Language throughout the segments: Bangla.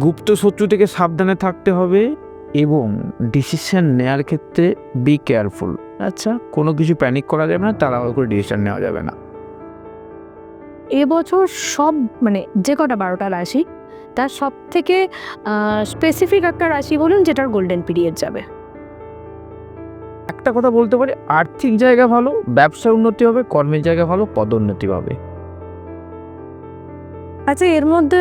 গুপ্ত শত্রু থেকে সাবধানে থাকতে হবে এবং ডিসিশন নেওয়ার ক্ষেত্রে বি কেয়ারফুল আচ্ছা কোনো কিছু প্যানিক করা যাবে না তাড়াহুড়ো করে ডিসিশন নেওয়া যাবে না। এবছর সব মানে যে কটা বারোটা রাশি তার সব থেকে স্পেসিফিক একটা রাশি বলুন যেটার গোল্ডেন পিরিয়ড যাবে। একটা কথা বলতে পারি আর্থিক জায়গা ভালো ব্যবসা উন্নতি হবে কর্মের জায়গা ভালো পদোন্নতি হবে। আচ্ছা এর মধ্যে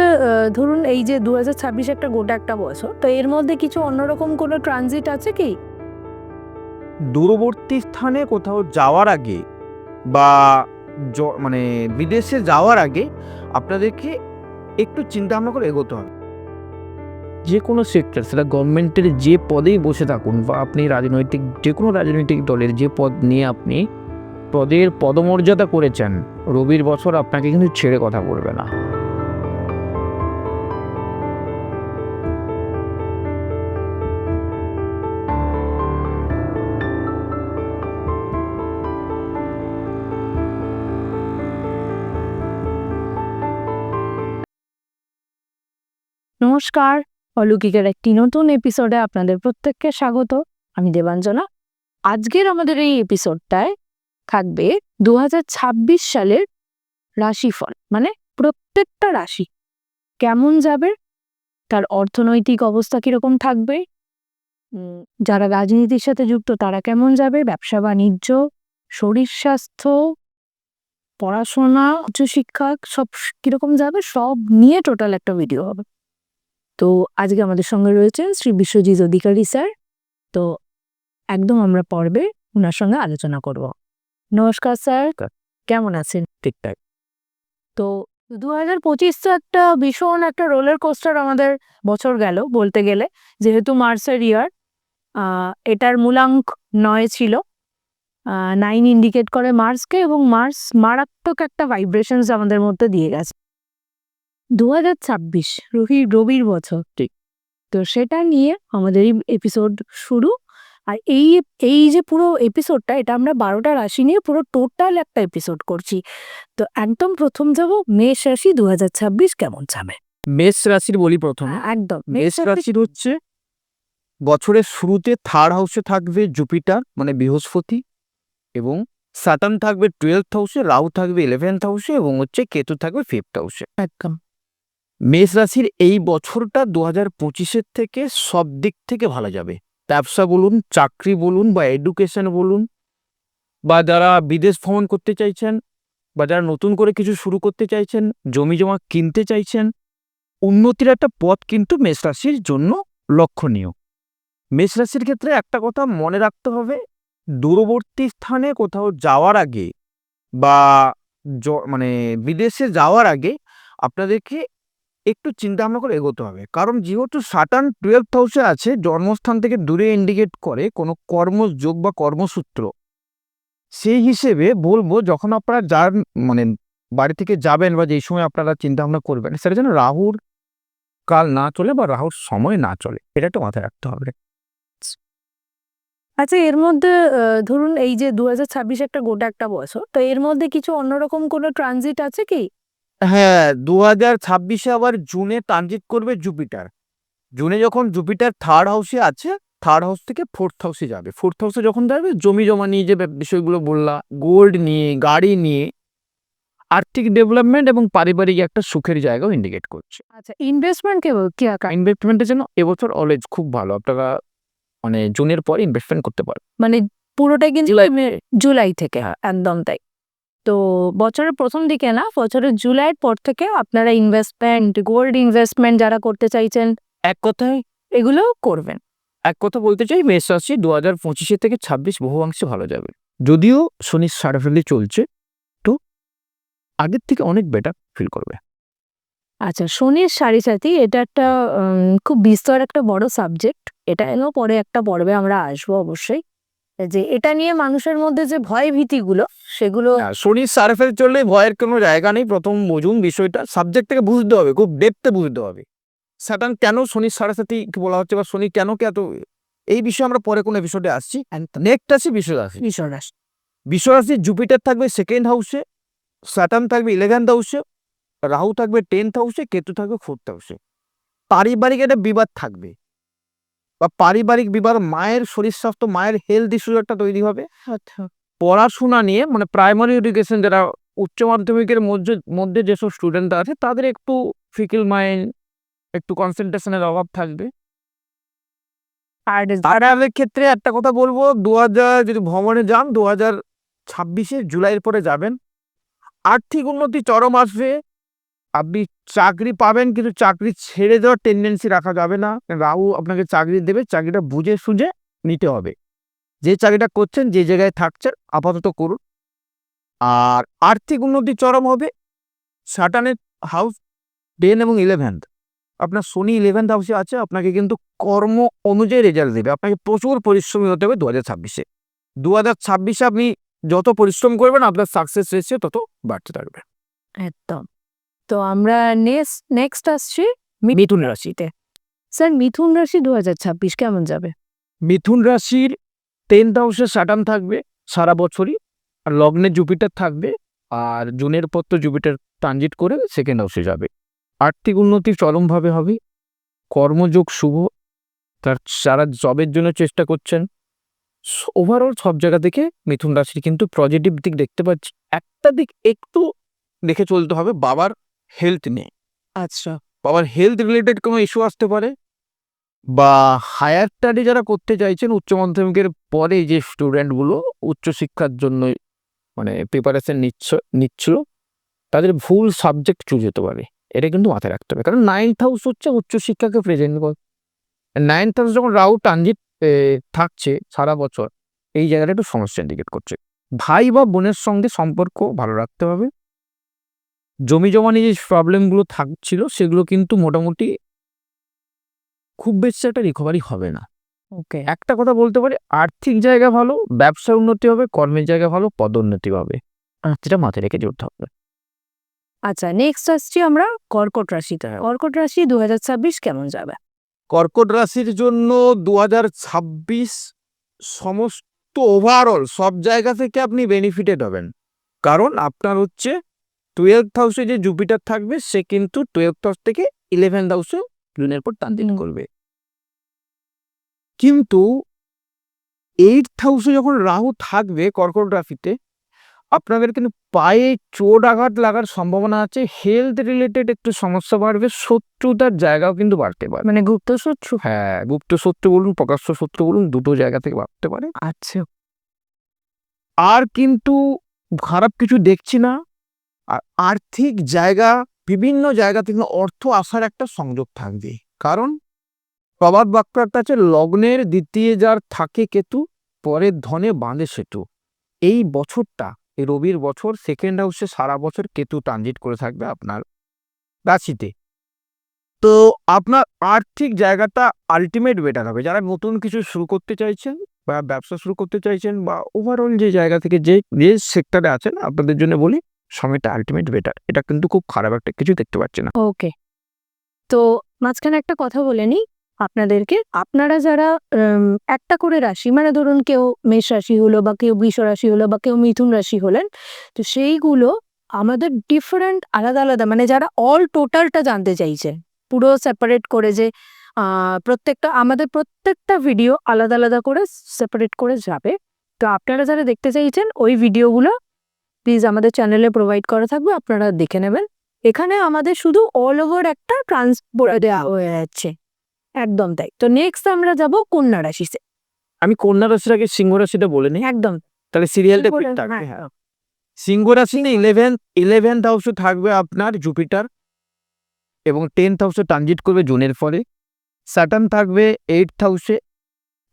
ধরুন এই যে দু হাজার ছাব্বিশ একটা গোটা একটা বছর তো এর মধ্যে কিছু অন্যরকম কোনো ট্রানজিট আছে কি? দূরবর্তী স্থানে কোথাও যাওয়ার আগে বা জ- মানে বিদেশে যাওয়ার আগে আপনাদেরকে একটু চিন্তা ভাবনা করে এগোতে হবে। যে কোনো সেক্টর সেটা গভর্নমেন্টের যে পদেই বসে থাকুন বা আপনি রাজনৈতিক যে কোনো রাজনৈতিক দলের যে পদ নিয়ে আপনি পদের পদমর্যাদা করেছেন রবির বছর আপনাকে কিন্তু ছেড়ে কথা বলবে না। নমস্কার। অলৌকিকের একটি নতুন এপিসোডে আপনাদের প্রত্যেককে স্বাগত। আমি দেবাঞ্জনা। আজকের আমাদের এই এপিসোডটায় থাকবে দুহাজার ছাব্বিশ সালের রাশিফল মানে প্রত্যেকটা রাশি কেমন যাবে, তার অর্থনৈতিক অবস্থা কীরকম থাকবে যারা রাজনীতির সাথে যুক্ত তারা কেমন যাবে, ব্যবসা, বাণিজ্য, শরীর স্বাস্থ্য, পড়াশোনা, উচ্চশিক্ষা, সব কীরকম যাবে, সব নিয়ে টোটাল একটা ভিডিও হবে। তো আজকে আমাদের সঙ্গে রয়েছেন শ্রী বিশ্বজিৎ অধিকারী স্যার। তো একদম আমরা পর্বে ওনার সঙ্গে আলোচনা করব। নমস্কার স্যার। কেমন আছেন? ঠিকঠাক। তো দু হাজার পঁচিশ তো একটা ভীষণ একটা রোলার কোস্টার আমাদের বছর গেল বলতে গেলে। যেহেতু মার্সের ইয়ার এটার মূলাঙ্ক নয় ছিল। নাইন ইন্ডিকেট করে মার্সকে এবং মার্স মারাত্মক একটা ভাইব্রেশনস আমাদের মধ্যে দিয়ে গেছে। দু হাজার ছাব্বিশ রবি রবির বছর ঠিক। তো সেটা নিয়ে আমাদের এই এপিসোড শুরু। আর এই এই যে পুরো এপিসোডটা এটা আমরা বারোটা রাশি নিয়ে পুরো টোটাল একটা এপিসোড করছি। তো একদম প্রথম যাব মেষ রাশি দু হাজার ছাব্বিশ কেমন যাবে? মেষ রাশির বলি প্রথমে। একদম। মেষ রাশির হচ্ছে বছরের শুরুতে থার্ড হাউসে থাকবে জুপিটার মানে বৃহস্পতি এবং সাতান থাকবে টুয়েলথ হাউসে রাহু থাকবে ইলেভেন্থ হাউসে এবং হচ্ছে কেতু থাকবে ফিফথ হাউসে একদম। মেষ রাশির এই বছরটা দু হাজার পঁচিশের থেকে সব দিক থেকে ভালো যাবে। ব্যবসা বলুন, চাকরি বলুন বা এডুকেশন বলুন বা যারা বিদেশ ভ্রমণ করতে চাইছেন বা যারা নতুন করে কিছু শুরু করতে চাইছেন, জমি জমা কিনতে চাইছেন, উন্নতির একটা পথ কিন্তু মেষ রাশির জন্য লক্ষণীয়। মেষ রাশির ক্ষেত্রে একটা কথা মনে রাখতে হবে, দূরবর্তী স্থানে কোথাও যাওয়ার আগে বা মানে বিদেশে যাওয়ার আগে আপনাদেরকে একটু চিন্তা ভাবনা করে এগোতে হবে। কারণ যেহেতু সাটান টুয়েলভ হাউসে আছে, জন্মস্থান থেকে দূরে ইন্ডিকেট করে কোনো কর্মযোগ বা কর্মসূত্র। সেই হিসেবে বলব, যখন আপনারা যার মানে বাড়ি থেকে যাবেন বা যেই সময় আপনারা চিন্তা ভাবনা করবেন, সেটা যেন রাহুর কাল না চলে বা রাহুর সময় না চলে। এটা একটু মাথায় রাখতে হবে। আচ্ছা এর মধ্যে ধরুন এই যে দু হাজার ছাব্বিশ একটা গোটা একটা বছর, তো এর মধ্যে কিছু অন্যরকম কোনো ট্রানজিট আছে কি? হ্যাঁ দু হাজার ছাব্বিশে আবার জুনে ট্রানজিট করবে জুপিটার জুনে যখন জুপিটার থার্ড হাউসে আছে থার্ড হাউস থেকে ফোর্থ হাউসে যাবে। ফোর্থ হাউসে যখন যাবে জমি জমা নিয়ে যে বিষয়গুলো বললাম গোল্ড নিয়ে গাড়ি নিয়ে আর্থিক ডেভেলপমেন্ট এবং পারিবারিক একটা সুখের জায়গাও ইন্ডিকেট করছে। আচ্ছা ইনভেস্টমেন্ট কে কি? ইনভেস্টমেন্টের জন্য এবছর অলওয়েজ খুব ভালো। আপনারা মানে জুনের পর ইনভেস্টমেন্ট করতে পারেন মানে পুরোটাই কিন্তু জুলাই থেকে হ্যাঁ। একদম তাই। তো বছরের প্রথম দিকে না বছরের জুলাইয়ের পর থেকে আপনারা ইনভেস্টমেন্ট গোল্ড ইনভেস্টমেন্ট যারা করতে চাইছেন এক কথায় এগুলো করবেন। এক কথা বলতে চাই মেষ রাশি দু হাজার পঁচিশে থেকে ছাব্বিশ বহু অংশে ভালো যাবে। যদিও শনির সাড়ে চলছে তো আগের থেকে অনেক বেটার ফিল করবে। আচ্ছা শনির সারি সাথী এটা একটা খুব বিস্তর একটা বড় সাবজেক্ট এটা এলো পরে একটা পর্বে আমরা আসব অবশ্যই। যে এটা নিয়ে মানুষের মধ্যে যে ভয় ভীতিগুলো সেগুলো শনির সাড়ে ফেলে চললে ভয়ের কোনো জায়গা নেই। প্রথম বুঝুন বিষয়টা। সাবজেক্টটাকে বুঝতে হবে খুব ডেপতে বুঝতে হবে। স্যাটার্ন কেন শনির সাড়ে সাথে বলা হচ্ছে বা শনি কেন কে এত এই বিষয়ে আমরা পরে কোনো এপিসোডে আসছি। নেক্সট আসি বিশ্ব রাশি বিষয় রাশি বিশ্ব রাশি জুপিটার থাকবে সেকেন্ড হাউসে স্যাটার্ন থাকবে ইলেভেন্থ হাউসে রাহু থাকবে টেন্থ হাউসে কেতু থাকবে ফোর্থ হাউসে পারিবারিক একটা বিবাদ থাকবে। বা পারিবারিক বিবাদ মায়ের শরীর স্বাস্থ্য মায়ের হেলথ ইস্যু একটা তৈরি হবে। আচ্ছা। পড়াশোনা নিয়ে মানে প্রাইমারি এডুকেশন যারা উচ্চ মাধ্যমিকের মধ্যে মধ্যে যেসব স্টুডেন্ট আছে তাদের একটু ফিকিল মাইন্ড একটু কনসেন্ট্রেশনের অভাব থাকবে। আর তাদের ক্ষেত্রে একটা কথা বলব দু হাজার যদি ভ্রমণে যান দু হাজার ছাব্বিশে জুলাইয়ের পরে যাবেন। আর্থিক উন্নতি চরম আসবে। আপনি চাকরি পাবেন কিন্তু চাকরি ছেড়ে দেওয়ার টেন্ডেন্সি রাখা যাবে না। রাহু আপনাকে চাকরি দেবে, চাকরিটা বুঝে সুঝে নিতে হবে। যে চাকরিটা করছেন, যে জায়গায় থাকছেন, আপাতত করুন। আর আর্থিক উন্নতি চরম হবে। সাটানের হাউস টেন এবং ইলেভেন্থ আপনার শনি ইলেভেন্থ হাউসে আছে, আপনাকে কিন্তু কর্ম অনুযায়ী রেজাল্ট দেবে। আপনাকে প্রচুর পরিশ্রমী হতে হবে দু হাজার ছাব্বিশে। দু হাজার ছাব্বিশে আপনি যত পরিশ্রম করবেন, আপনার সাকসেস রেসিও তত বাড়তে থাকবে। একদম। তো আমরা নেক্সট নেক্সট আসছি মিথুন রাশিতে। স্যার মিথুন রাশি দু হাজার ছাব্বিশ কেমন যাবে? মিথুন রাশির টেন্থ হাউসে সাটান থাকবে সারা বছরই আর লগ্নে জুপিটার থাকবে আর জুনের পর তো জুপিটার ট্রানজিট করে সেকেন্ড হাউসে যাবে। আর্থিক উন্নতি চরমভাবে হবে কর্মযোগ শুভ তার সারা জবের জন্য চেষ্টা করছেন। ওভারঅল সব জায়গা থেকে মিথুন রাশির কিন্তু পজিটিভ দিক দেখতে পাচ্ছি। একটা দিক একটু দেখে চলতে হবে বাবার হেলথ নিয়ে আচ্ছা। বাবার হেলথ রিলেটেড কোনো ইস্যু আসতে পারে? বা হায়ার স্টাডি যারা করতে চাইছেন উচ্চ মাধ্যমিকের পরে যে স্টুডেন্টগুলো উচ্চশিক্ষার জন্য মানে প্রিপারেশন নিচ্ছ নিচ্ছিল তাদের ভুল সাবজেক্ট চুজ হতে পারে। এটা কিন্তু মাথায় রাখতে হবে। কারণ নাইন্থ হাউস হচ্ছে উচ্চশিক্ষাকে প্রেজেন্ট করে। নাইন্থ হাউস যখন রাউ ট্রানজিট থাকছে সারা বছর এই জায়গাটা একটু সমস্যা ইন্ডিকেট করছে। ভাই বা বোনের সঙ্গে সম্পর্ক ভালো রাখতে হবে। জমি জমা নিয়ে যে প্রবলেমগুলো থাকছিল সেগুলো কিন্তু মোটামুটি খুব বেশি একটা রিকভারি হবে না। ওকে একটা কথা বলতে পারি আর্থিক জায়গা ভালো ব্যবসা উন্নতি হবে কর্মের জায়গা ভালো পদোন্নতি হবে। যেটা মাথায় রেখে চলতে হবে। আচ্ছা নেক্সট আসছি আমরা কর্কট রাশিতে। কর্কট রাশি দু হাজার ছাব্বিশ কেমন যাবে? কর্কট রাশির জন্য দু হাজার ছাব্বিশ সমস্ত ওভারঅল সব জায়গা থেকে আপনি বেনিফিটেড হবেন কারণ আপনার হচ্ছে টুয়েলভ হাউসে যে জুপিটার থাকবে সে কিন্তু টুয়েলভ হাউস থেকে ইলেভেন্থ হাউসে জুনের পর টানদিন হুম। করবে। কিন্তু এইট হাউসে যখন রাহু থাকবে কর্কট রাশিতে আপনাদের কিন্তু পায়ে চোট আঘাত লাগার সম্ভাবনা আছে হেলথ রিলেটেড একটু সমস্যা বাড়বে শত্রুতার জায়গাও কিন্তু বাড়তে পারে। মানে গুপ্ত শত্রু? হ্যাঁ গুপ্ত শত্রু বলুন প্রকাশ্য শত্রু বলুন দুটো জায়গা থেকে বাড়তে পারে। আচ্ছা। আর কিন্তু খারাপ কিছু দেখছি না আর আর্থিক জায়গা, বিভিন্ন জায়গা থেকে অর্থ আসার একটা সংযোগ থাকবে। কারণ প্রবাদ বাক্য একটা আছে লগ্নের দ্বিতীয় যার থাকে কেতু, পরের ধনে বাঁধে সেতু। এই বছরটা, এই রবির বছর সেকেন্ড হাউসে সারা বছর কেতু ট্রানজিট করে থাকবে আপনার রাশিতে। তো আপনার আর্থিক জায়গাটা আলটিমেট বেটার হবে। যারা নতুন কিছু শুরু করতে চাইছেন বা ব্যবসা শুরু করতে চাইছেন বা ওভারঅল যে জায়গা থেকে যে যে সেক্টরে আছেন, আপনাদের জন্য বলি সময়টা আলটিমেট বেটার এটা কিন্তু খুব খারাপ একটা কিছু দেখতে পাচ্ছি না। ওকে তো মাঝখানে একটা কথা বলে নিই আপনাদেরকে। আপনারা যারা একটা করে রাশি মানে ধরুন কেউ মেষ রাশি হলো বা কেউ বৃষ রাশি হলো বা কেউ মিথুন রাশি হলেন, তো সেইগুলো আমাদের ডিফারেন্ট আলাদা আলাদা মানে যারা অল টোটালটা জানতে চাইছে, পুরো সেপারেট করে যে প্রত্যেকটা, আমাদের প্রত্যেকটা ভিডিও আলাদা আলাদা করে সেপারেট করে যাবে। তো আপনারা যারা দেখতে চাইছেন, ওই ভিডিওগুলো প্লিজ আমাদের চ্যানেলে প্রোভাইড করা থাকবে আপনারা দেখে নেবেন। এখানে আমাদের শুধু অল ওভার একটা ট্রান্সপোর্ট দেওয়া হয়ে যাচ্ছে। একদম তাই। তো নেক্সট আমরা যাব কন্যা রাশিতে। আমি কন্যা রাশির আগে সিংহ রাশিটা বলে নিই। একদম। তাহলে সিরিয়ালটা ঠিক থাকবে হ্যাঁ। হ্যাঁ। সিংহ রাশি না ইলেভেন্থ হাউসে থাকবে আপনার জুপিটার এবং টেন্থ হাউসে ট্রানজিট করবে জুনের ফলে। স্যাটার্ন থাকবে এইট হাউসে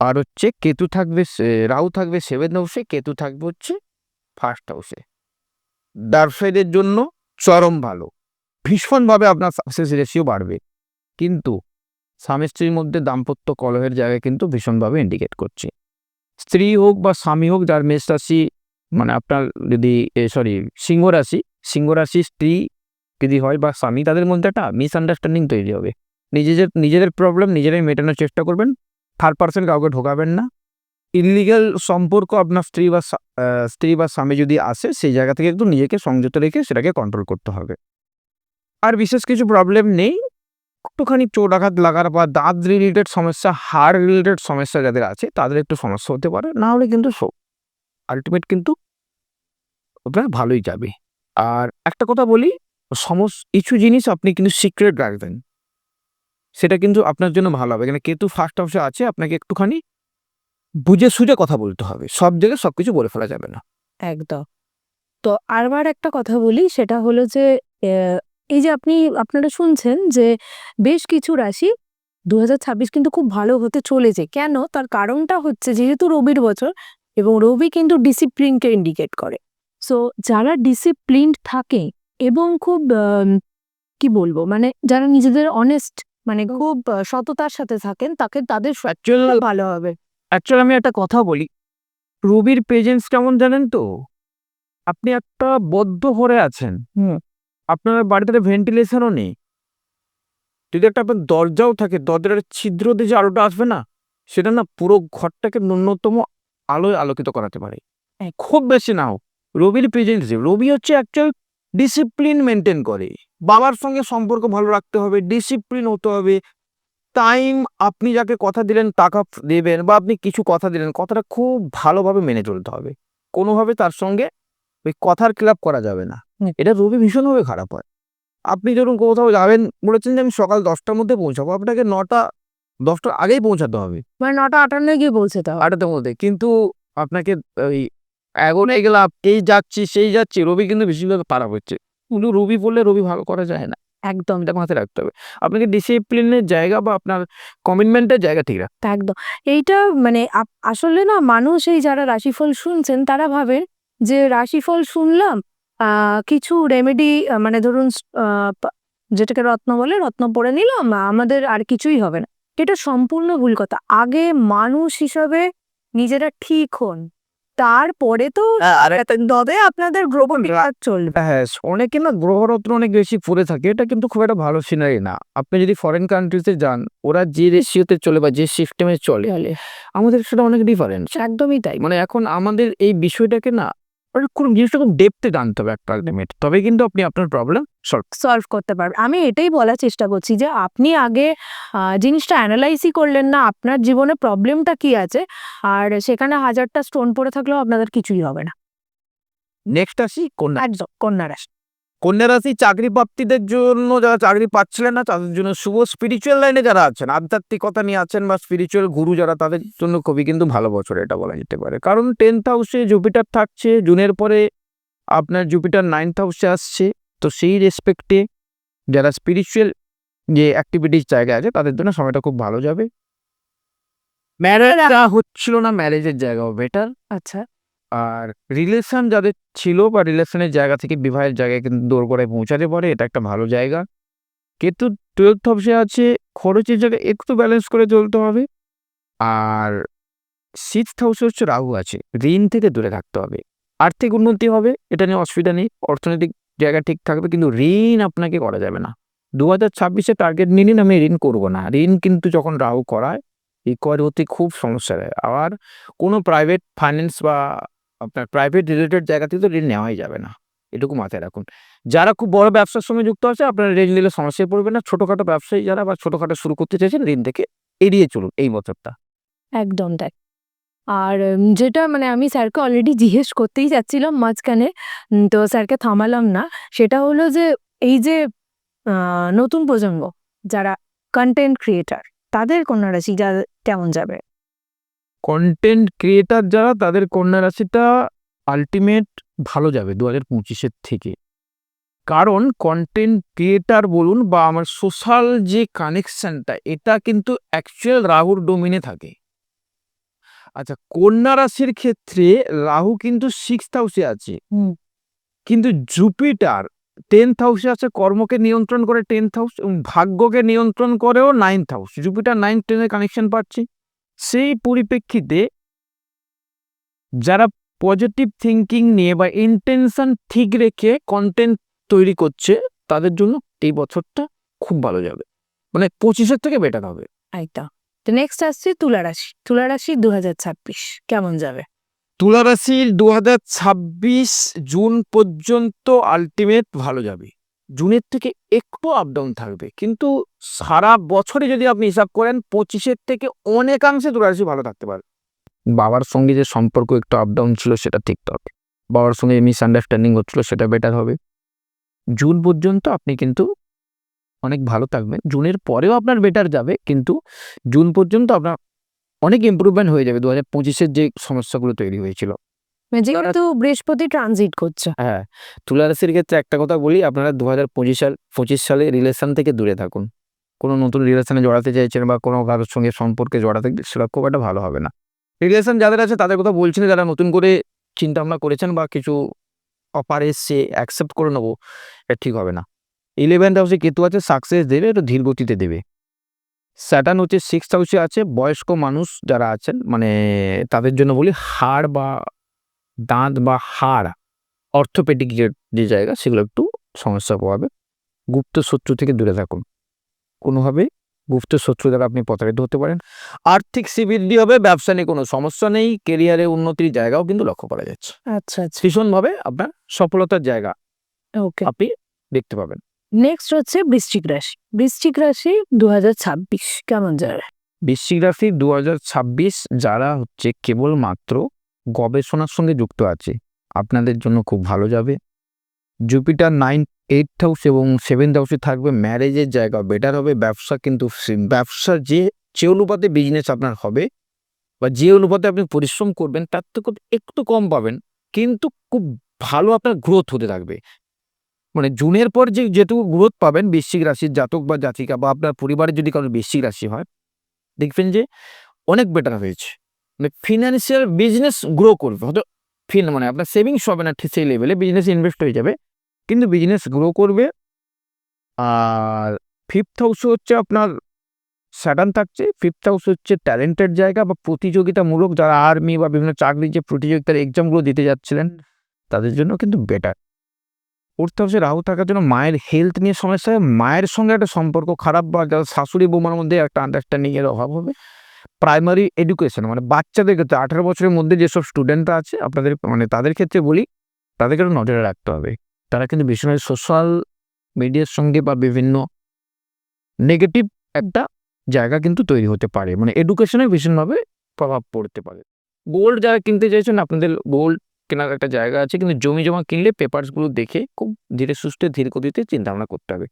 আর হচ্ছে কেতু থাকবে রাহু থাকবে সেভেন হাউসে কেতু থাকবে হচ্ছে ফার্স্ট হাউসে ব্যবসায়ীদের জন্য চরম ভালো। ভীষণভাবে আপনার সাকসেস রেশিও বাড়বে। কিন্তু স্বামী স্ত্রীর মধ্যে দাম্পত্য কলহের জায়গায় কিন্তু ভীষণভাবে ইন্ডিকেট করছে। স্ত্রী হোক বা স্বামী হোক, যার মেষ রাশি মানে আপনার যদি সরি সিংহ রাশি সিংহ রাশি স্ত্রী যদি হয় বা স্বামী, তাদের মধ্যে একটা মিসআন্ডারস্ট্যান্ডিং তৈরি হবে। নিজেদের নিজেদের প্রবলেম নিজেরাই মেটানোর চেষ্টা করবেন। থার্ড পার্সন কাউকে ঢোকাবেন না। ইলিগাল সম্পর্ক আপনার স্ত্রী বা স্ত্রী বা স্বামী যদি আসে, সেই জায়গা থেকে একটু নিজেকে সংযত রেখে সেটাকে কন্ট্রোল করতে হবে। আর বিশেষ কিছু প্রবলেম নেই। একটুখানি চোট আঘাত লাগার বা দাঁত রিলেটেড সমস্যা, হাড় রিলেটেড সমস্যা যাদের আছে, তাদের একটু সমস্যা হতে পারে। না হলে কিন্তু সব আলটিমেট কিন্তু ওটা ভালোই যাবে। আর একটা কথা বলি, সমস্ত কিছু জিনিস আপনি কিন্তু সিক্রেট রাখবেন। সেটা কিন্তু আপনার জন্য ভালো হবে। এখানে কেতু ফার্স্ট হাউসে আছে, আপনাকে একটুখানি বুঝে সুঝে কথা বলতে হবে। সব জায়গায় সব কিছু বলে ফেলা যাবে না। একদম। তো আরবার একটা কথা বলি সেটা হলো যে এই যে আপনি আপনারা শুনছেন যে বেশ কিছু রাশি দু ছাব্বিশ কিন্তু খুব ভালো হতে চলেছে। কেন? তার কারণটা হচ্ছে যেহেতু রবির বছর এবং রবি কিন্তু ডিসিপ্লিনকে ইন্ডিকেট করে। সো যারা ডিসিপ্লিন থাকে এবং খুব কি বলব? মানে যারা নিজেদের অনেস্ট মানে খুব সততার সাথে থাকেন তাকে তাদের ভালো হবে। অ্যাকচুয়ালি আমি একটা কথা বলি। রবির পেজেন্স কেমন জানেন তো? আপনি একটা বদ্ধ ঘরে আছেন। হুম। আপনার বাড়িতে ভেন্টিলেশনও নেই। যদি একটা আপনার দরজাও থাকে দরজার ছিদ্র দিয়ে যে আলোটা আসবে না সেটা না পুরো ঘরটাকে ন্যূনতম আলোয় আলোকিত করাতে পারে। এক। খুব বেশি না হোক রবির প্রেজেন্স রবি হচ্ছে অ্যাকচুয়াল ডিসিপ্লিন মেনটেন করে। বাবার সঙ্গে সম্পর্ক ভালো রাখতে হবে ডিসিপ্লিন হতে হবে টাইম আপনি যাকে কথা দিলেন টাকা দেবেন বা আপনি কিছু কথা দিলেন কথাটা খুব ভালোভাবে মেনে চলতে হবে। কোনোভাবে তার সঙ্গে ওই কথার ক্লাব করা যাবে না। এটা রবি ভীষণভাবে খারাপ হয়। আপনি ধরুন কোথাও যাবেন বলেছেন যে আমি সকাল দশটার মধ্যে পৌঁছাবো আপনাকে নটা দশটার আগেই পৌঁছাতে হবে। মানে নটা আটান্ন গিয়ে বলছে তাও আটটার মধ্যে। কিন্তু আপনাকে ওই এগোনে গেলাম এই যাচ্ছি সেই যাচ্ছি রবি কিন্তু বেশিরভাগ খারাপ হচ্ছে। কিন্তু রবি বললে রবি ভালো করা যায় না। একদম এটা মাথায় রাখতে হবে। আপনাকে ডিসিপ্লিনের জায়গা বা আপনার কমিটমেন্টের জায়গা ঠিক রাখতে একদম। এইটা মানে আসলে না মানুষ এই যারা রাশিফল শুনছেন, তারা ভাবেন যে রাশিফল শুনলাম কিছু রেমেডি মানে ধরুন যেটাকে রত্ন বলে, রত্ন পড়ে নিলাম, আমাদের আর কিছুই হবে না। এটা সম্পূর্ণ ভুল কথা। আগে মানুষ হিসাবে নিজেরা ঠিক হন। তারপরে তো আর তবে আপনাদের গ্রহ বিভাগ চলবে। হ্যাঁ অনেকে না গ্রহরত্ন অনেক বেশি পরে থাকে এটা কিন্তু খুব একটা ভালো সিনারি না। আপনি যদি ফরেন কান্ট্রিতে যান ওরা যে রেশিওতে চলে বা যে সিস্টেমে চলে আমাদের সেটা অনেক ডিফারেন্স একদমই তাই। মানে এখন আমাদের এই বিষয়টাকে না কোনো জিনিসটা খুব ডেপতে জানতে হবে একটা আলটিমেট তবে কিন্তু আপনি আপনার প্রবলেম সলভ সলভ করতে পারবেন। আমি এটাই বলার চেষ্টা করছি যে আপনি আগে জিনিসটা অ্যানালাইসই করলেন না আপনার জীবনে প্রবলেমটা কি আছে আর সেখানে হাজারটা স্টোন পড়ে থাকলেও আপনাদের কিছুই হবে না। নেক্সট আসি কন্যা একদম কন্যা রাশি। কন্যা রাশি চাকরি প্রাপ্তিদের জন্য যারা চাকরি পাচ্ছিলেন না, তাদের জন্য শুভ স্পিরিচুয়াল লাইনে যারা আছেন, আধ্যাত্মিকতা নিয়ে আছেন বা স্পিরিচুয়াল গুরু যারা, তাদের জন্য খুবই কিন্তু ভালো বছর এটা বলা যেতে পারে। কারণ টেন্থ হাউসে জুপিটার থাকছে, জুনের পরে আপনার জুপিটার নাইন্থ হাউসে আসছে, তো সেই রেসপেক্টে যারা স্পিরিচুয়াল যে অ্যাক্টিভিটিস জায়গা আছে, তাদের জন্য সময়টা খুব ভালো যাবে। ম্যারেজটা হচ্ছিল না ম্যারেজের জায়গাও বেটার আচ্ছা। আর রিলেশন যাদের ছিল বা রিলেশনের জায়গা থেকে বিবাহের জায়গায় কিন্তু দৌড় করে পৌঁছাতে পারে, এটা একটা ভালো জায়গা। কিন্তু টুয়েলথ হাউসে আছে খরচের জায়গায় একটু ব্যালেন্স করে চলতে হবে। আর সিক্সথ হাউসে হচ্ছে রাহু আছে, ঋণ থেকে দূরে থাকতে হবে। আর্থিক উন্নতি হবে, এটা নিয়ে অসুবিধা নেই, অর্থনৈতিক জায়গা ঠিক থাকবে, কিন্তু ঋণ আপনাকে করা যাবে না। দু হাজার ছাব্বিশে টার্গেট নিয়ে নিন, আমি ঋণ করব না। ঋণ কিন্তু যখন রাহু করায় রিকভারি হতে খুব সমস্যা দেয়। আবার কোনো প্রাইভেট ফাইন্যান্স বা আপনার প্রাইভেট রিলেটেড জায়গা থেকে তো ঋণ নেওয়াই যাবে না। এটুকু মাথায় রাখুন। যারা খুব বড় ব্যবসার সঙ্গে যুক্ত আছে, আপনারা ঋণ নিলে সমস্যায় পড়বে না। ছোটোখাটো ব্যবসায়ী যারা বা ছোটোখাটো শুরু করতে চাইছেন, ঋণ থেকে এড়িয়ে চলুন এই বছরটা। একদম তাই আর যেটা মানে আমি স্যারকে অলরেডি জিজ্ঞেস করতেই যাচ্ছিলাম মাঝখানে তো স্যারকে থামালাম না। সেটা হলো যে, এই যে নতুন প্রজন্ম, যারা কন্টেন্ট ক্রিয়েটার তাদের কন্যা রাশি যা, কেমন যাবে? কন্টেন্ট ক্রিয়েটার যারা তাদের কন্যা রাশিটা আলটিমেট ভালো যাবে দু হাজার পঁচিশের থেকে। কারণ কন্টেন্ট ক্রিয়েটার বলুন বা আমার সোশ্যাল যে কানেকশানটা এটা কিন্তু অ্যাকচুয়াল রাহুর ডোমিনে থাকে। আচ্ছা কন্যা রাশির ক্ষেত্রে রাহু কিন্তু সিক্স হাউসে আছে। কিন্তু জুপিটার টেন্থ হাউসে আছে কর্মকে নিয়ন্ত্রণ করে টেন্থ হাউস এবং ভাগ্যকে নিয়ন্ত্রণ করেও নাইন্থ হাউস জুপিটার নাইন টেনের কানেকশন পাচ্ছে। সেই পরিপ্রেক্ষিতে যারা পজিটিভ থিঙ্কিং নিয়ে বা ইন্টেনশন ঠিক রেখে কন্টেন্ট তৈরি করছে তাদের জন্য এই বছরটা খুব ভালো যাবে। মানে পঁচিশের থেকে বেটার হবে। একদম তো নেক্সট আসছে তুলা রাশি। তুলা রাশি দু হাজার ছাব্বিশ। কেমন যাবে? তুলা রাশির দু হাজার ছাব্বিশ জুন পর্যন্ত আলটিমেট ভালো যাবে। জুনের থেকে একটু আপ ডাউন থাকবে। কিন্তু সারা বছরে যদি আপনি হিসাব করেন, পঁচিশের থেকে অনেকাংশে তুলারাশি ভালো থাকতে পারে। বাবার সঙ্গে যে সম্পর্ক একটু আপ ডাউন ছিল, সেটা ঠিক হবে। বাবার সঙ্গে মিসআন্ডারস্ট্যান্ডিং হচ্ছিল, সেটা বেটার হবে। জুন পর্যন্ত আপনি কিন্তু অনেক ভালো থাকবেন। জুনের পরেও আপনার বেটার যাবে, কিন্তু জুন পর্যন্ত আপনার অনেক ইমপ্রুভমেন্ট হয়ে যাবে। দু হাজার পঁচিশের যে সমস্যাগুলো তৈরি হয়েছিল। যেহেতু বৃহস্পতি ট্রানজিট করছে। হ্যাঁ তুলা রাশির ক্ষেত্রে একটা কথা বলি আপনারা দু হাজার পঁচিশ সাল পঁচিশ সালে রিলেশন থেকে দূরে থাকুন। কোনো নতুন রিলেশনে জড়াতে চাইছেন বা কোনো কারোর সঙ্গে সম্পর্কে জড়াতে সেটা খুব একটা ভালো হবে না। রিলেশন যাদের আছে তাদের কথা বলছি না যারা নতুন করে চিন্তা ভাবনা করেছেন বা কিছু অফার এসছে অ্যাকসেপ্ট করে নেব এটা ঠিক হবে না। ইলেভেন্থ হাউসে কেতু আছে সাকসেস দেবে একটু ধীর গতিতে দেবে। স্যাটার্ন হচ্ছে সিক্স হাউসে আছে বয়স্ক মানুষ যারা আছেন মানে তাদের জন্য বলি হাড় বা দাঁত বা হাড় অর্থোপেডিক যে যে জায়গা সেগুলো একটু সমস্যা পাবে গুপ্ত শত্রু থেকে দূরে থাকুন। কোনোভাবে গুপ্ত শত্রু দ্বারা আপনি প্রতারিত হতে পারেন। আর্থিক শ্রীবৃদ্ধি হবে ব্যবসা নিয়ে কোনো সমস্যা নেই কেরিয়ারে উন্নতির জায়গাও কিন্তু লক্ষ্য করা যাচ্ছে। আচ্ছা আচ্ছা। ভীষণভাবে আপনার সফলতার জায়গা ওকে। আপনি দেখতে পাবেন। নেক্সট হচ্ছে বৃশ্চিক রাশি। বৃশ্চিক রাশি দু হাজার ছাব্বিশ কেমন যাবে বৃশ্চিক রাশি দু হাজার ছাব্বিশ যারা হচ্ছে কেবলমাত্র গবেষণার সঙ্গে যুক্ত আছে। আপনাদের জন্য খুব ভালো যাবে। জুপিটার নাইন এইট হাউস এবং সেভেন্থ হাউসে থাকবে। ম্যারেজের জায়গা বেটার হবে। ব্যবসা কিন্তু ব্যবসা যে যে অনুপাতে বিজনেস আপনার হবে বা যে অনুপাতে আপনি পরিশ্রম করবেন, তার থেকে একটু কম পাবেন। কিন্তু খুব ভালো আপনার গ্রোথ হতে থাকবে। মানে জুনের পর যে, যেটুকু গ্রোথ পাবেন, বৃশ্চিক রাশির জাতক বা জাতিকা বা আপনার পরিবারের যদি কারও বৃশ্চিক রাশি হয়, দেখবেন যে অনেক বেটার হয়েছে। ফিনান্সিয়াল বিজনেস গ্রো করবে। হয়তো ফিন মানে আপনার সেভিংস হবে না সেই লেভেলে বিজনেস ইনভেস্ট হয়ে যাবে। কিন্তু বিজনেস গ্রো করবে। আর ফিফথ হাউস হচ্ছে আপনার স্যাটার্ন থাকছে। ফিফথ হাউস হচ্ছে ট্যালেন্টেড জায়গা বা প্রতিযোগিতামূলক যারা আর্মি বা বিভিন্ন চাকরির যে প্রতিযোগিতার এক্সামগুলো দিতে যাচ্ছিলেন, তাদের জন্য কিন্তু বেটার ফোর্থ হাউসে রাহু থাকার জন্য মায়ের হেলথ নিয়ে সমস্যা মায়ের সঙ্গে একটা সম্পর্ক খারাপ বা যারা শাশুড়ি বৌমার মধ্যে একটা আন্ডারস্ট্যান্ডিং এর অভাব হবে। প্রাইমারি এডুকেশন মানে বাচ্চাদের ক্ষেত্রে আঠারো বছরের মধ্যে যেসব স্টুডেন্টরা আছে, আপনাদের মানে তাদের ক্ষেত্রে বলি, তাদেরকে নজরে রাখতে হবে। তারা কিন্তু ভীষণ সোশ্যাল মিডিয়ার সঙ্গে বা বিভিন্ন নেগেটিভ একটা জায়গা কিন্তু তৈরি হতে পারে। মানে এডুকেশনে ভীষণভাবে প্রভাব পড়তে পারে। গোল্ড যারা কিনতে চাইছেন, আপনাদের গোল্ড কেনার একটা জায়গা আছে, কিন্তু জমি জমা কিনলে পেপারসগুলো দেখে খুব ধীরে সুস্থে, ধীর গতিতে চিন্তা ভাবনা করতে হবে।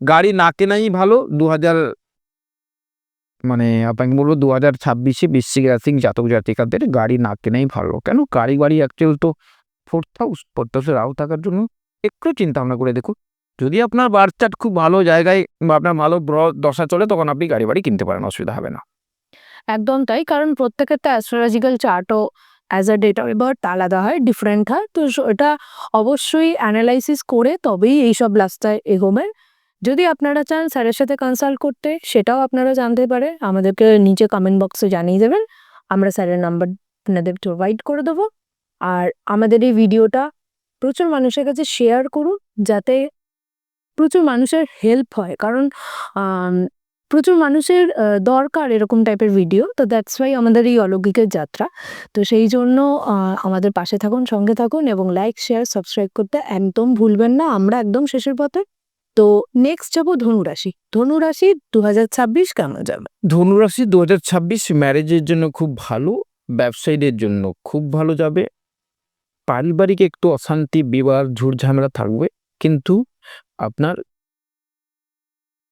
গাড়ি না কেনাই ভালো দু হাজার মানে আপনাকে বলব দু হাজার ছাব্বিশে বৃশ্চিক রাশি জাতক জাতিকাদের গাড়ি না কেনাই ভালো। কেন? গাড়ি বাড়ি অ্যাকচুয়াল তো ফোর্থ হাউস ফোর্থ হাউসে রাহু থাকার জন্য একটু চিন্তা ভাবনা করে দেখুন। যদি আপনার বার্চার্ট খুব ভালো জায়গায় বা আপনার ভালো দশা চলে, তখন আপনি গাড়ি বাড়ি কিনতে পারেন, অসুবিধা হবে না। একদম তাই, কারণ প্রত্যেকের তো অ্যাস্ট্রোলজিক্যাল চার্টও অ্যাজ আ ডেট বার্থ আলাদা হয় ডিফারেন্ট হয়। তো এটা অবশ্যই অ্যানালাইসিস করে তবেই এইসব রাস্তায় এগোবেন। যদি আপনারা চান স্যারের সাথে কনসাল্ট করতে, সেটাও আপনারা জানতে পারে। আমাদেরকে নিচে কমেন্ট বক্সে জানিয়ে দেবেন। আমরা স্যারের নাম্বার আপনাদের প্রোভাইড করে দেবো। আর আমাদের এই ভিডিওটা প্রচুর মানুষের কাছে শেয়ার করুন, যাতে প্রচুর মানুষের হেল্প হয়। কারণ প্রচুর মানুষের দরকার এরকম টাইপের ভিডিও তো দ্যাটস ওয়াই আমাদের এই অলৌকিকের যাত্রা। তো সেই জন্য আমাদের পাশে থাকুন, সঙ্গে থাকুন এবং লাইক শেয়ার সাবস্ক্রাইব করতে একদম ভুলবেন না। আমরা একদম শেষের পথে তো নেক্সট যাব ধনুরাশি। ধনুরাশি দু হাজার ছাব্বিশ কেমন যাবে? ধনুরাশি দু হাজার ছাব্বিশ ম্যারেজের জন্য খুব ভালো ব্যবসায়ীদের জন্য খুব ভালো যাবে। পারিবারিক একটু অশান্তি বিবাদ ঝুট ঝামেলা থাকবে কিন্তু আপনার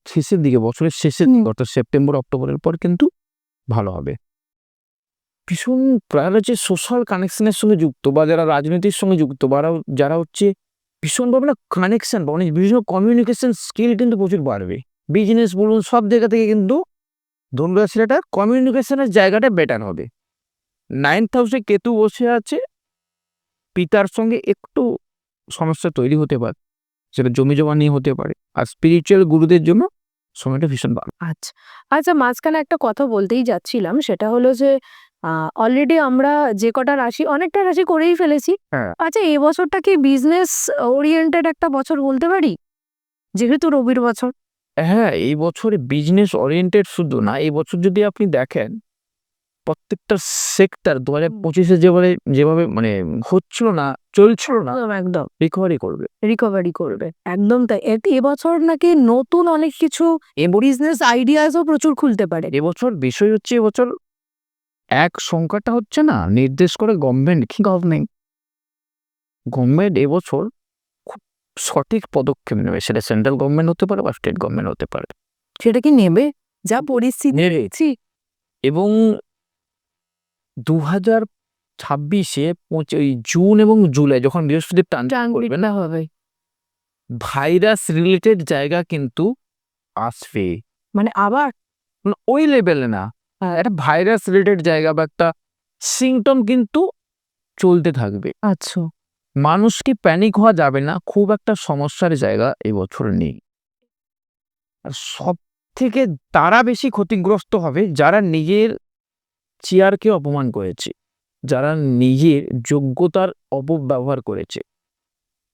শেষের দিকে বছরের শেষের দিকে। অর্থাৎ সেপ্টেম্বর অক্টোবরের পর কিন্তু ভালো হবে। ভীষণ প্রায় হচ্ছে সোশ্যাল কানেকশনের সঙ্গে যুক্ত বা যারা রাজনীতির সঙ্গে যুক্ত বা যারা হচ্ছে ভীষণভাবে না কানেকশন বা অনেক বিভিন্ন কমিউনিকেশন স্কিল কিন্তু প্রচুর বাড়বে। বিজনেস বলুন, সব জায়গা থেকে কিন্তু ধনুরাশির কমিউনিকেশনের জায়গাটা বেটার হবে। নাইন্থ হাউসে কেতু বসে আছে, পিতার সঙ্গে একটু সমস্যা তৈরি হতে পারে, সেটা জমি জমা নিয়ে হতে পারে, আর স্পিরিচুয়াল গুরুদের জন্য সময়টা ভীষণ ভালো। আচ্ছা আচ্ছা মাঝখানে একটা কথা বলতেই যাচ্ছিলাম, সেটা হলো যে অলরেডি আমরা যে কটা রাশি অনেকটা রাশি করেই ফেলেছি। হ্যাঁ। আচ্ছা এই বছরটা কি বিজনেস ওরিয়েন্টেড একটা বছর বলতে পারি? যেহেতু রবির বছর। হ্যাঁ এই বছরে বিজনেস ওরিয়েন্টেড শুধু না এই বছর যদি আপনি দেখেন প্রত্যেকটা সেক্টর দু হাজার পঁচিশে যেভাবে যেভাবে মানে হচ্ছিল না চলছিল না একদম রিকভারি করবে। রিকভারি করবে একদম তাই। এবছর নাকি নতুন অনেক কিছু বিজনেস আইডিয়াসও প্রচুর খুলতে পারে। এবছর বিষয় হচ্ছে এবছর এক সংখ্যাটা হচ্ছে না নির্দেশ করে গভর্নমেন্ট কি গভর্নমেন্ট গভর্নমেন্ট এবছর খুব সঠিক পদক্ষেপ নেবে। সেটা সেন্ট্রাল গভর্নমেন্ট হতে পারে বা স্টেট গভর্নমেন্ট হতে পারে। সেটা কি নেবে? যা পরিস্থিতি এবং দু হাজার ছাব্বিশে ওই জুন এবং জুলাই যখন বৃহস্পতি টান করবে না হবে। ভাইরাস রিলেটেড জায়গা কিন্তু আসবে। মানে আবার? মানে ওই লেভেলে না। একটা ভাইরাস রিলেটেড জায়গা বা একটা সিমটম কিন্তু চলতে থাকবে। আচ্ছা। মানুষকে প্যানিক হওয়া যাবে না? খুব একটা সমস্যার জায়গা এবছর নেই। আর সব থেকে তারা বেশি ক্ষতিগ্রস্ত হবে যারা নিজের চেয়ারকে অপমান করেছে যারা নিজের যোগ্যতার অপব্যবহার করেছে।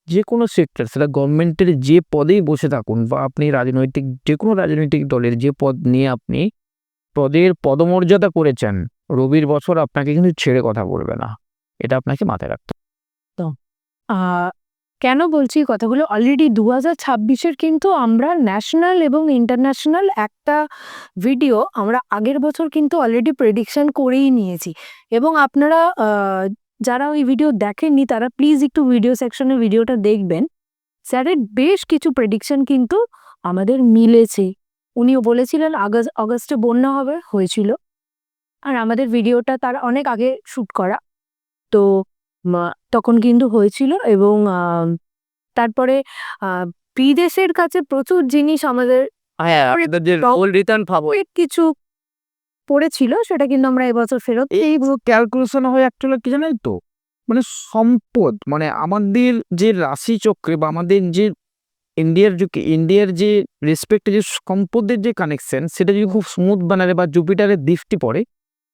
যে কোনো সেক্টর সেটা গভর্নমেন্টের যে পদেই বসে থাকুন বা আপনি রাজনৈতিক যে কোনো রাজনৈতিক দলের যে পদ নিয়ে আপনি পদের পদমর্যাদা করেছেন রবির বছর আপনাকে কিন্তু ছেড়ে কথা বলবে না। এটা আপনাকে মাথায় রাখতে। আহ, কেন বলছি কথাগুলো? অলরেডি দু হাজার ছাব্বিশের কিন্তু আমরা ন্যাশনাল এবং ইন্টারন্যাশনাল একটা ভিডিও আমরা আগের বছর কিন্তু অলরেডি প্রেডিকশন করেই নিয়েছি। এবং আপনারা যারা ওই ভিডিও দেখেননি তারা প্লিজ একটু ভিডিও সেকশনে ভিডিওটা দেখবেন। স্যারের বেশ কিছু প্রেডিকশন কিন্তু আমাদের মিলেছে। উনিও বলেছিলেন আগস্ট অগস্টে বন্যা হবে হয়েছিল। আর আমাদের ভিডিওটা তার অনেক আগে শ্যুট করা। তো তখন কিন্তু হয়েছিল এবং তারপরে বিদেশের কাছে প্রচুর জিনিস আমাদের হ্যাঁ যে টপ- রিটার্ন পাবো। অনেক কিছু পড়েছিল সেটা কিন্তু আমরা এবছর ফেরত এইগুলো ক্যালকুলেশন হয় অ্যাকচুয়ালি কি জানেন তো? মানে সম্পদ মানে আমাদের যে রাশি চক্রে বা আমাদের যে ইন্ডিয়ার যে ইন্ডিয়ার যে রেসপেক্টে যে সম্পদের যে কানেকশন সেটা যদি খুব স্মুথ বানালে বা জুপিটারের দৃষ্টি পড়ে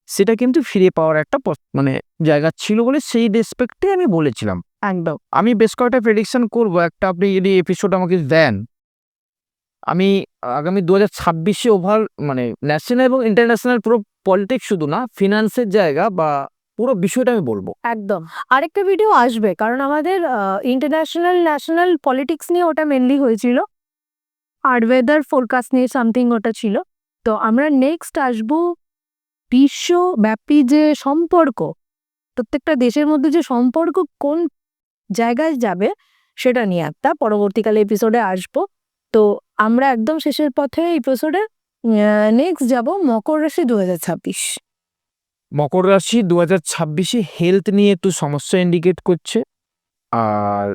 সেটা কিন্তু ফিরে পাওয়ার একটা মানে জায়গা ছিল বলে সেই রেসপেক্টে আমি বলেছিলাম। একদম। আমি বেশ কয়েকটা প্রেডিকশন করব। একটা আপনি যদি এপিসোড আমাকে দেন আমি আগামী দু হাজার ছাব্বিশে ওভার মানে ন্যাশনাল এবং ইন্টারন্যাশনাল পুরো পলিটিক্স শুধু না ফিনান্সের জায়গা বা পুরো বিষয়টা আমি বলব। একদম। আরেকটা ভিডিও আসবে, কারণ আমাদের ইন্টারন্যাশনাল ন্যাশনাল পলিটিক্স নিয়ে ওটা মেনলি হয়েছিল। আর ওয়েদার ফোরকাস্ট নিয়ে সামথিং ওটা ছিল। তো আমরা নেক্সট আসব বিশ্বব্যাপী যে সম্পর্ক, প্রত্যেকটা দেশের মধ্যে যে সম্পর্ক কোন জায়গায় যাবে সেটা নিয়ে একটা পরবর্তীকালে এপিসোডে আসব। তো আমরা একদম শেষের পথে এপিসোডে নেক্সট যাব মকর রাশি দু হাজার ছাব্বিশ। মকর রাশি দু হাজার ছাব্বিশে হেলথ নিয়ে একটু সমস্যা ইন্ডিকেট করছে। আর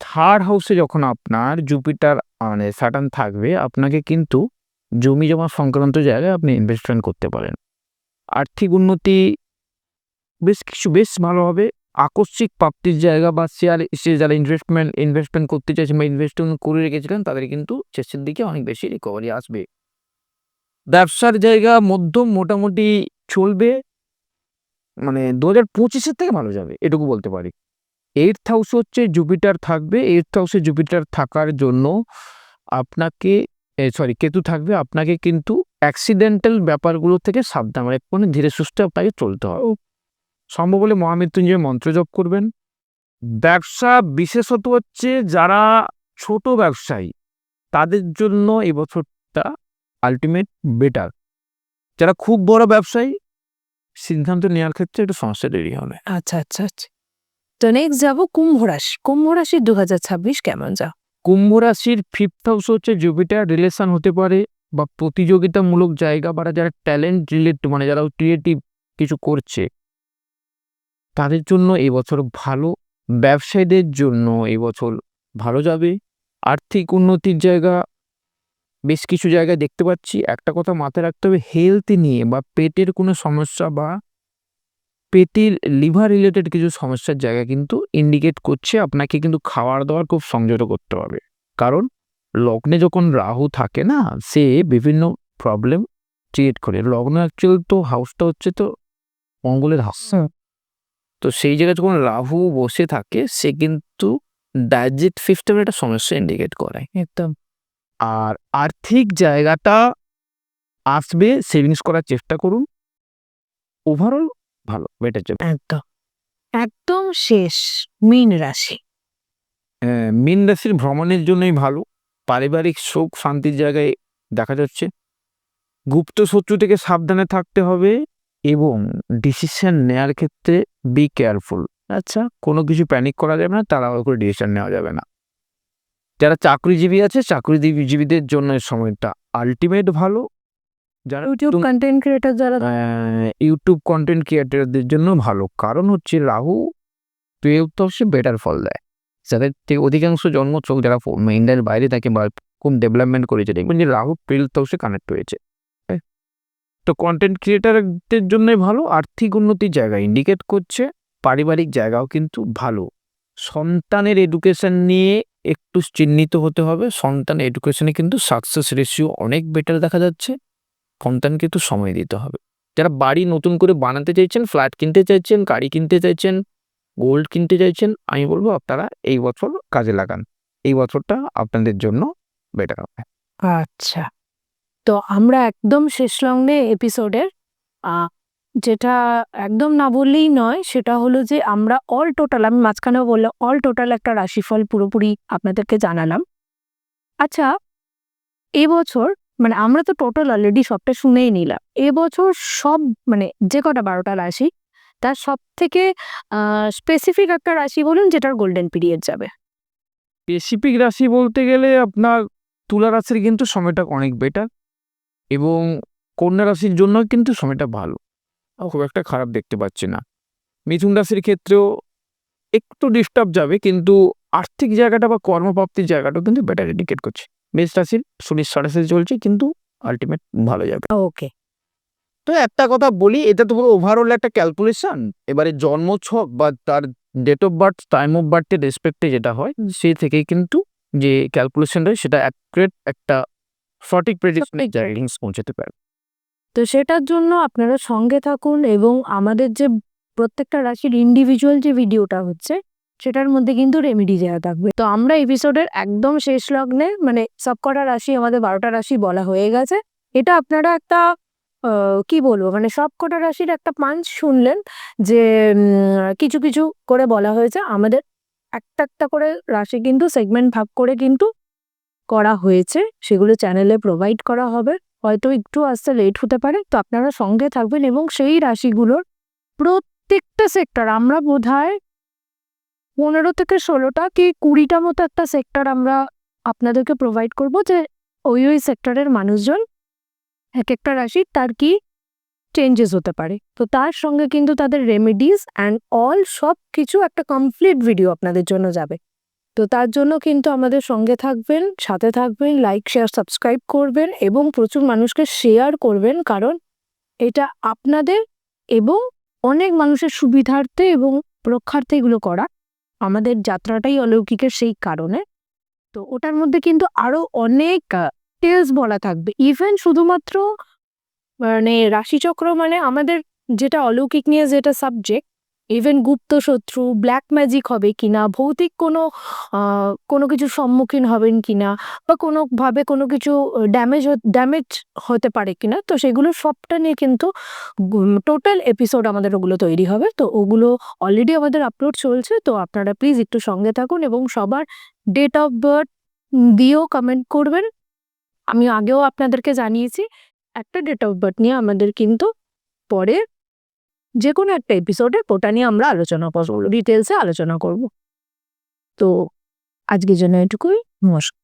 থার্ড হাউসে যখন আপনার জুপিটার মানে স্যাটার্ন থাকবে, আপনাকে কিন্তু জমি জমা সংক্রান্ত জায়গায় আপনি ইনভেস্টমেন্ট করতে পারেন। আর্থিক উন্নতি বেশ কিছু, বেশ ভালো হবে। আকস্মিক প্রাপ্তির জায়গা বা শেয়ার সে যারা ইনভেস্টমেন্ট ইনভেস্টমেন্ট করতে চাইছেন বা ইনভেস্টমেন্ট করে রেখেছিলেন, তাদের কিন্তু শেষের দিকে অনেক বেশি রিকভারি আসবে। ব্যবসার জায়গা মধ্যম, মোটামুটি চলবে মানে দু হাজার পঁচিশের থেকে ভালো যাবে, এটুকু বলতে পারি। এইট হাউস হচ্ছে জুপিটার থাকবে এইট হাউসে জুপিটার থাকার জন্য আপনাকে সরি কেতু থাকবে, আপনাকে কিন্তু অ্যাক্সিডেন্টাল ব্যাপারগুলো থেকে সাবধান মানে একটু ধীরে সুস্থে আপনাকে চলতে হবে। সম্ভব হলে মহামৃত্যুঞ্জয় মন্ত্র জপ করবেন। ব্যবসা বিশেষত হচ্ছে যারা ছোট ব্যবসায়ী, তাদের জন্য এবছরটা আলটিমেট বেটার যারা খুব বড় ব্যবসায়ী সিদ্ধান্ত নেওয়ার ক্ষেত্রে একটু সমস্যা দেরি হবে। আচ্ছা আচ্ছা আচ্ছা। তো নেক্সট যাব কুম্ভ রাশি। কুম্ভ রাশি দু হাজার ছাব্বিশ কেমন যা কুম্ভ রাশির ফিফথ হাউস হচ্ছে জুপিটার রিলেশন হতে পারে বা প্রতিযোগিতামূলক জায়গা বা যারা ট্যালেন্ট রিলেট মানে যারা ক্রিয়েটিভ কিছু করছে তাদের জন্য এবছর ভালো। ব্যবসায়ীদের জন্য এবছর ভালো যাবে। আর্থিক উন্নতির জায়গা বেশ কিছু জায়গায় দেখতে পাচ্ছি। একটা কথা মাথায় রাখতে হবে হেলথ নিয়ে বা পেটের কোনো সমস্যা বা পেটের লিভার রিলেটেড কিছু সমস্যার জায়গা কিন্তু ইন্ডিকেট করছে আপনাকে কিন্তু খাওয়ার দাওয়ার খুব সংযত করতে হবে। কারণ লগ্নে যখন রাহু থাকে না সে বিভিন্ন প্রবলেম ক্রিয়েট করে। লগ্ন অ্যাকচুয়াল তো হাউসটা হচ্ছে তো মঙ্গলের হাউস তো সেই জায়গায় যখন রাহু বসে থাকে সে কিন্তু ডাইজেস্ট সিস্টেমের একটা সমস্যা ইন্ডিকেট করায় একদম। আর আর্থিক জায়গাটা আসবে সেভিংস করার চেষ্টা করুন। ওভারঅল ভালো বেটার যাবে একদম একদম শেষ মীন রাশি। আহ, মীন রাশির ভ্রমণের জন্যই ভালো। পারিবারিক সুখ শান্তির জায়গায় দেখা যাচ্ছে। গুপ্ত শত্রু থেকে সাবধানে থাকতে হবে এবং ডিসিশন নেওয়ার ক্ষেত্রে বি কেয়ারফুল আচ্ছা কোনো কিছু প্যানিক করা যাবে না তারা করে ডিসিশন নেওয়া যাবে না। যারা চাকরিজীবী আছে চাকরিজীবীদের জন্য সময়টা আলটিমেট ভালো। যারা ইউটিউব কন্টেন্ট ক্রিয়েটার যারা ইউটিউব কন্টেন্ট ক্রিয়েটারদের জন্য ভালো। কারণ হচ্ছে রাহু টুয়েলভ হাউসে বেটার ফল দেয়। যাদের থেকে অধিকাংশ জন্মছক যারা ইন্ডিয়ার বাইরে থাকে বা খুব ডেভেলপমেন্ট করেছে দেখবেন যে রাহু টুয়েলভ হাউসে কানেক্ট হয়েছে। হ্যাঁ? তো কন্টেন্ট ক্রিয়েটারদের জন্যই ভালো আর্থিক উন্নতির জায়গা ইন্ডিকেট করছে পারিবারিক জায়গাও কিন্তু ভালো। সন্তানের এডুকেশন নিয়ে একটু চিহ্নিত হতে হবে। সন্তান এডুকেশনে কিন্তু সাকসেস রেশিও অনেক বেটার দেখা যাচ্ছে। সন্তানকে একটু সময় দিতে হবে। যারা বাড়ি নতুন করে বানাতে চাইছেন ফ্ল্যাট কিনতে চাইছেন, গাড়ি কিনতে চাইছেন গোল্ড কিনতে চাইছেন, আমি বলব আপনারা এই বছর কাজে লাগান। এই বছরটা আপনাদের জন্য বেটার হবে। আচ্ছা। তো আমরা একদম শেষ লগ্নে এপিসোডের যেটা একদম না বললেই নয়, সেটা হলো যে আমরা অল টোটাল আমি মাঝখানেও বললাম অল টোটাল একটা রাশিফল পুরোপুরি আপনাদেরকে জানালাম। আচ্ছা এবছর মানে আমরা তো টোটাল অলরেডি সবটা শুনেই নিলাম। এবছর সব মানে যে কটা বারোটা রাশি, তার সব থেকে স্পেসিফিক একটা রাশি বলুন যেটার গোল্ডেন পিরিয়ড যাবে। স্পেসিফিক রাশি বলতে গেলে আপনার তুলা রাশির কিন্তু সময়টা অনেক বেটার এবং কন্যা রাশির জন্য কিন্তু সময়টা ভালো। খুব একটা খারাপ দেখতে পাচ্ছি না। মিথুন রাশির ক্ষেত্রেও একটু ডিস্টার্ব যাবে কিন্তু আর্থিক জায়গাটা বা কর্মপ্রাপ্তির জায়গাটাও কিন্তু বেটার ইন্ডিকেট করছে। মেষ রাশির শনির সাড়ে চলছে কিন্তু আলটিমেট ভালো যাবে। ওকে তো একটা কথা বলি এটা তো ওভারঅল একটা ক্যালকুলেশন এবারে জন্মছক বা তার date of birth time of বার্থের রেসপেক্টে যেটা হয় সেই থেকেই কিন্তু যে ক্যালকুলেশনটা সেটা অ্যাকুরেট একটা সঠিক প্রেডিকশনের সঠিক জায়গায় পৌঁছাতে পারে। তো সেটার জন্য আপনারা সঙ্গে থাকুন এবং আমাদের যে প্রত্যেকটা রাশির ইন্ডিভিজুয়াল যে ভিডিওটা হচ্ছে, সেটার মধ্যে কিন্তু রেমেডি দেওয়া থাকবে। তো আমরা এপিসোডের একদম শেষ লগ্নে মানে সবকটা রাশি, আমাদের বারোটা রাশি বলা হয়ে গেছে। এটা আপনারা একটা কি বলব মানে সবকটা রাশির একটা পাঞ্চ শুনলেন যে কিছু কিছু করে বলা হয়েছে। আমাদের একটা একটা করে রাশি কিন্তু সেগমেন্ট ভাগ করে কিন্তু করা হয়েছে। সেগুলো চ্যানেলে প্রোভাইড করা হবে। হয়তো একটু আসতে লেট হতে পারে, তো আপনারা সঙ্গে থাকবেন এবং সেই রাশিগুলোর প্রত্যেকটা সেক্টর আমরা বোধ হয় পনেরো থেকে ষোলোটা কি কুড়িটা মতো একটা সেক্টর আমরা আপনাদেরকে প্রোভাইড করব যে ওই ওই সেক্টরের মানুষজন এক একটা রাশির তার কি চেঞ্জেস হতে পারে। তো তার সঙ্গে কিন্তু তাদের রেমেডিস অ্যান্ড অল সব কিছু একটা কমপ্লিট ভিডিও আপনাদের জন্য যাবে। তো তার জন্য কিন্তু আমাদের সঙ্গে থাকবেন, সাথে থাকবেন লাইক শেয়ার সাবস্ক্রাইব করবেন এবং প্রচুর মানুষকে শেয়ার করবেন কারণ এটা আপনাদের এবং অনেক মানুষের সুবিধার্থে এবং রক্ষার্থে এগুলো করা আমাদের যাত্রাটাই অলৌকিকের সেই কারণে। তো ওটার মধ্যে কিন্তু আরও অনেক টেলস বলা থাকবে। ইভেন শুধুমাত্র মানে রাশিচক্র মানে আমাদের যেটা অলৌকিক নিয়ে যেটা সাবজেক্ট ইভেন গুপ্ত শত্রু ব্ল্যাক ম্যাজিক হবে কিনা, ভৌতিক কোনো কোনো কিছুর সম্মুখীন হবেন কিনা, বা কোনোভাবে কোনো কিছু ড্যামেজ ড্যামেজ হতে পারে কিনা, তো সেগুলো সবটা নিয়ে কিন্তু টোটাল এপিসোড আমাদের ওগুলো তৈরি হবে। তো ওগুলো অলরেডি আমাদের আপলোড চলছে, তো আপনারা প্লিজ একটু সঙ্গে থাকুন এবং সবার ডেট অফ বার্থ দিয়েও কমেন্ট করবেন। আমি আগেও আপনাদেরকে জানিয়েছি, একটা ডেট অফ বার্থ নিয়ে আমাদের কিন্তু পরে যে কোনো একটা এপিসোডে ওটা নিয়ে আমরা আলোচনা করব ডিটেলসে আলোচনা করব। তো আজকের জন্য এটুকুই, নমস্কার।